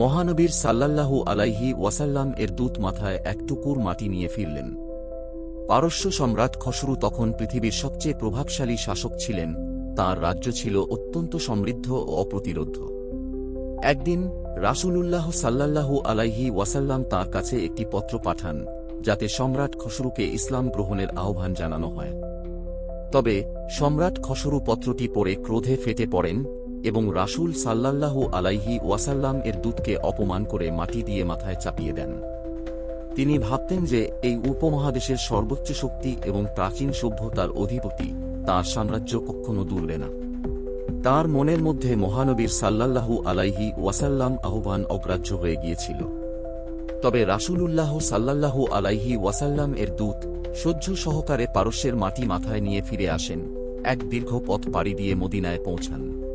মহানবীর সাল্লাল্লাহু আলাইহি ওয়াসাল্লাম এর দূত মাথায় এক টুকুর মাটি নিয়ে ফিরলেন। পারস্য সম্রাট খসরু তখন পৃথিবীর সবচেয়ে প্রভাবশালী শাসক ছিলেন। তার রাজ্য ছিল অত্যন্ত সমৃদ্ধ ও অপ্রতিরোধ একদিন রাসূলুল্লাহ সাল্লাল্লাহু আলাইহি ওয়াসাল্লাম তার কাছে একটি পত্র পাঠান, যাতে সম্রাট খসরুকে ইসলাম গ্রহণের আহ্বান জানানো হয়। তবে সম্রাট খসরু পত্রটি পড়ে ক্রোধে ফেটে পড়েন এবং রাসূল সাল্লাল্লাহু আলাইহি ওয়াসাল্লাম এর দূতকে অপমান করে মাটি দিয়ে মাথায় চাপিয়ে দেন। তিনি ভাবতেন যে এই উপমহাদেশের সর্বোচ্চ শক্তি এবং প্রাচীন সভ্যতার অধিপতি তার সাম্রাজ্য কখনো দুলবে না। তার মনের মধ্যে মহানবীর সাল্লাল্লাহু আলাইহি ওয়াসাল্লাম আহ্বান অগ্রাহ্য হয়ে গিয়েছিল। তবে রাসূলুল্লাহ সাল্লাল্লাহু আলাইহি ওয়াসাল্লাম এর দূত সহ্য সহকারে পারস্যের মাটি মাথায় নিয়ে ফিরে আসেন, এক দীর্ঘ পথ পাড়ি দিয়ে মদিনায় পৌঁছান।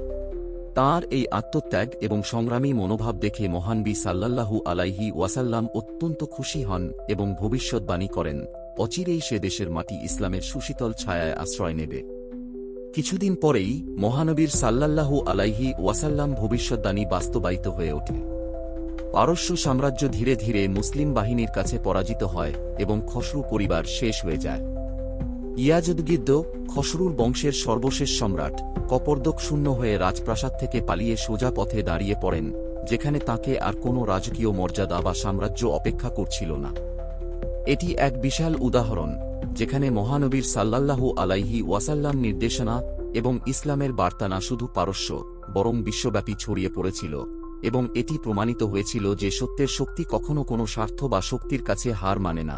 তার এই আত্মত্যাগ এবং সংগ্রামী মনোভাব দেখে মহানবী সাল্লাল্লাহু আলাইহি ওয়াসাল্লাম অত্যন্ত খুশি হন এবং ভবিষ্যৎবাণী করেন, অচিরেই সে দেশের মাটি ইসলামের সুশীতল ছায়ায় আশ্রয় নেবে। কিছুদিন পরেই মহানবীর সাল্লাল্লাহু আলাইহি ওয়াসাল্লাম ভবিষ্যৎবাণী বাস্তবায়িত হয়ে ওঠে। পারস্য সাম্রাজ্য ধীরে ধীরে মুসলিম বাহিনীর কাছে পরাজিত হয় এবং খসরু পরিবার শেষ হয়ে যায়। ইয়াজুদ্গিদ্দ, খসরুর বংশের সর্বশেষ সম্রাট, কপর্দক শূন্য হয়ে রাজপ্রাসাদ থেকে পালিয়ে সোজা পথে দাঁড়িয়ে পড়েন, যেখানে তাকে আর কোনো রাজকীয় মর্যাদা বা সাম্রাজ্য অপেক্ষা করছিল না। এটি এক বিশাল উদাহরণ, যেখানে মহানবীর সাল্লাল্লাহু আলাইহি ওয়াসাল্লাম নির্দেশনা এবং ইসলামের বার্তা না শুধু পারস্য, বরং বিশ্বব্যাপী ছড়িয়ে পড়েছিল, এবং এটি প্রমাণিত হয়েছিল যে সত্যের শক্তি কখনো কোনো স্বার্থ বা শক্তির কাছে হার মানে না।